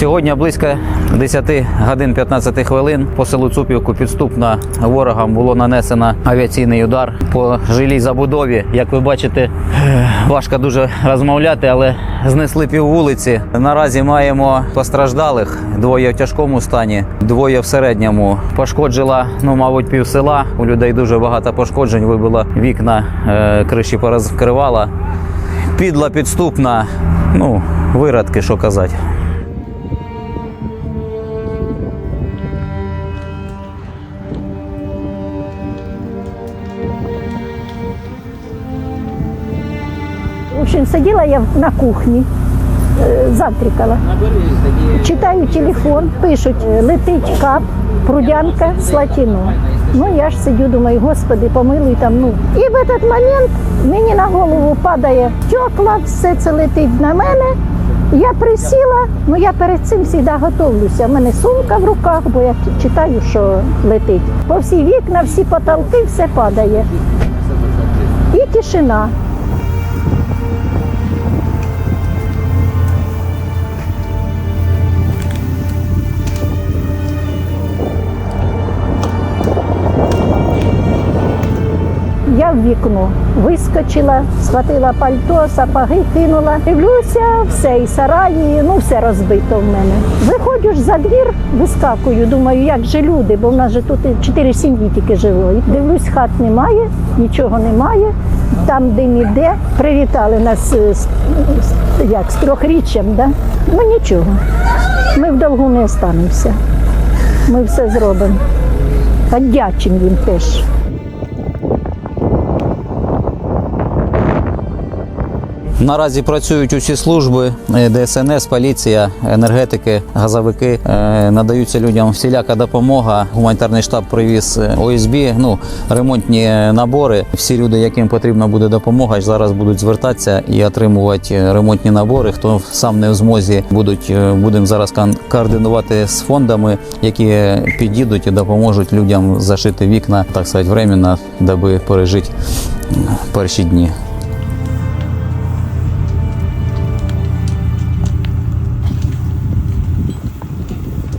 Сьогодні близько 10 годин 15 хвилин по селу Цупівку підступно ворогам було нанесено авіаційний удар по жилій забудові. Як ви бачите, важко дуже розмовляти, але знесли пів вулиці. Наразі маємо постраждалих двоє в тяжкому стані, двоє в середньому. Пошкоджила, ну мабуть, пів села. У людей дуже багато пошкоджень. Вибило вікна, е, криші порозкривала. Підла підступна. Ну, виродки, що казати. В общем, сиділа я на кухні, е, завтракала. Читаю телефон, пишуть, е, летить кап, прудянка, слатіно. Ну я ж сидю, думаю, господи, помилуй там. Ну. І в этот момент мені на голову падає стекла, все це летить на мене. Я присіла, ну я перед цим завжди готовлюся. У мене сумка в руках, бо я читаю, що летить. По всі вікна, всі потолки, все падає. І тишина. Я в вікно вискочила, схватила пальто, сапоги кинула. Дивлюся, все, і сараї, ну все розбито в мене. Виходжу ж за двір, вискакую, думаю, як же люди, бо в нас же тут чотири сім'ї тільки жило. Дивлюсь, хат немає, нічого немає. Там дим іде, привітали нас як, з трьохріччям, да? ну нічого. Ми в довгу не останемося. Ми все зробимо. Подячимо їм теж. Наразі працюють усі служби е, ДСНС, поліція, енергетики, газовики. Е, Надаються людям всіляка допомога. Гуманітарний штаб привіз е, ОСБ, ну ремонтні набори. Всі люди, яким потрібна буде допомога, зараз будуть звертатися і отримувати ремонтні набори. Хто сам не в змозі, будуть будемо зараз координувати з фондами, які підійдуть і допоможуть людям зашити вікна, так сказати, временно, даби пережити перші дні.